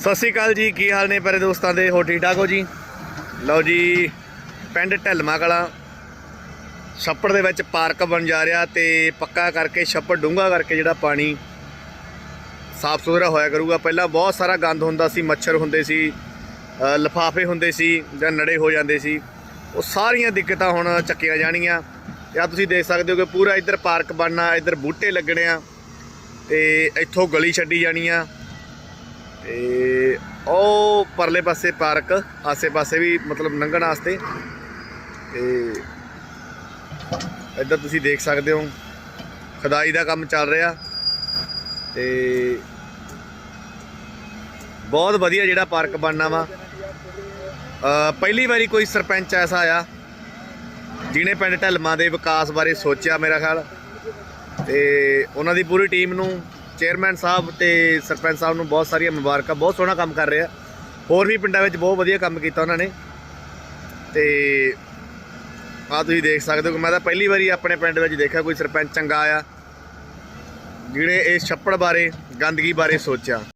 ਸਤਿ ਸ਼੍ਰੀ ਅਕਾਲ ਜੀ ਕੀ ਹਾਲ ਨੇ ਪਿਆਰੇ ਦੋਸਤਾਂ ਦੇ? ਹੋ ਠੀਕ ਠਾਕ ਹੋ ਜੀ? ਲਓ ਜੀ ਪਿੰਡ ਢਲਮਾ ਕਲਾਂ। ਛੱਪੜ ਦੇ ਵਿੱਚ ਪਾਰਕ ਬਣ ਜਾ ਰਿਹਾ ਤੇ ਪੱਕਾ ਕਰਕੇ ਛੱਪੜ ਡੂੰਘਾ ਕਰਕੇ ਜਿਹੜਾ ਪਾਣੀ ਸਾਫ਼ ਸੁਥਰਾ ਹੋਇਆ ਕਰੂਗਾ। ਪਹਿਲਾਂ ਬਹੁਤ ਸਾਰਾ ਗੰਦ ਹੁੰਦਾ ਸੀ ਮੱਛਰ ਹੁੰਦੇ ਸੀ ਅ, ਲਿਫਾਫੇ ਹੁੰਦੇ ਸੀ ਜਾਂ ਨੜੇ ਹੋ ਜਾਂਦੇ ਸੀ। ਉਹ ਸਾਰੀਆਂ ਦਿੱਕਤਾਂ ਹੁਣ ਚੱਕੀਆਂ ਜਾਣੀਆਂ। ਤੇ ਆ ਤੁਸੀਂ ਦੇਖ ਸਕਦੇ ਹੋ ਕਿ ਪੂਰਾ ਇੱਧਰ ਪਾਰਕ ਬਣਨਾ ਇੱਧਰ ਬੂਟੇ ਲੱਗਣੇ ਆ ਤੇ ਇੱਥੋਂ ਗਲੀ ਛੱਡੀ ਜਾਣੀ ਆ। ਤੇ ਉਹ ਪਰਲੇ ਪਾਸੇ ਪਾਰਕ ਆਸੇ ਪਾਸੇ ਵੀ ਮਤਲਬ ਲੰਘਣ ਵਾਸਤੇ। ਤੇ ਇੱਧਰ ਤੁਸੀਂ ਦੇਖ ਸਕਦੇ ਹੋ, ਖਦਾਈ ਦਾ ਕੰਮ ਚੱਲ ਰਿਹਾ। ਤੇ ਬਹੁਤ ਵਧੀਆ ਜਿਹੜਾ ਪਾਰਕ ਬਣਨਾ ਵਾ। ਪਹਿਲੀ ਵਾਰੀ ਕੋਈ ਸਰਪੰਚ ਐਸਾ ਆਇਆ, ਜਿਹਨੇ ਪਿੰਡ ਢਲਮਾ ਦੇ ਵਿਕਾਸ ਬਾਰੇ ਸੋਚਿਆ ਮੇਰਾ ਖਿਆਲ। ਤੇ ਉਹਨਾਂ ਦੀ ਪੂਰੀ ਟੀਮ ਨੂੰ ਚੇਅਰਮੈਨ ਸਾਹਿਬ ਤੇ ਸਰਪੰਚ ਸਾਹਿਬ ਨੂੰ ਬਹੁਤ ਸਾਰੀਆਂ ਮੁਬਾਰਕਾਂ, ਬਹੁਤ ਸੋਹਣਾ ਕੰਮ ਕਰ ਰਿਹਾ ਹੋਰ ਵੀ ਪਿੰਡਾਂ ਵਿੱਚ ਬਹੁਤ ਵਧੀਆ ਕੰਮ ਕੀਤਾ ਉਹਨਾਂ ਨੇ। ਤੇ ਆ ਤੁਸੀਂ ਦੇਖ ਸਕਦੇ ਹੋ ਕਿ ਮੈਂ ਤਾਂ ਪਹਿਲੀ ਵਾਰੀ ਆਪਣੇ ਪਿੰਡ ਵਿੱਚ ਦੇਖਿਆ, ਕੋਈ ਸਰਪੰਚ ਚੰਗਾ ਆਇਆ ਜਿਹੜੇ ਇਸ ਛੱਪੜ ਬਾਰੇ, ਗੰਦਗੀ ਬਾਰੇ ਸੋਚਿਆ।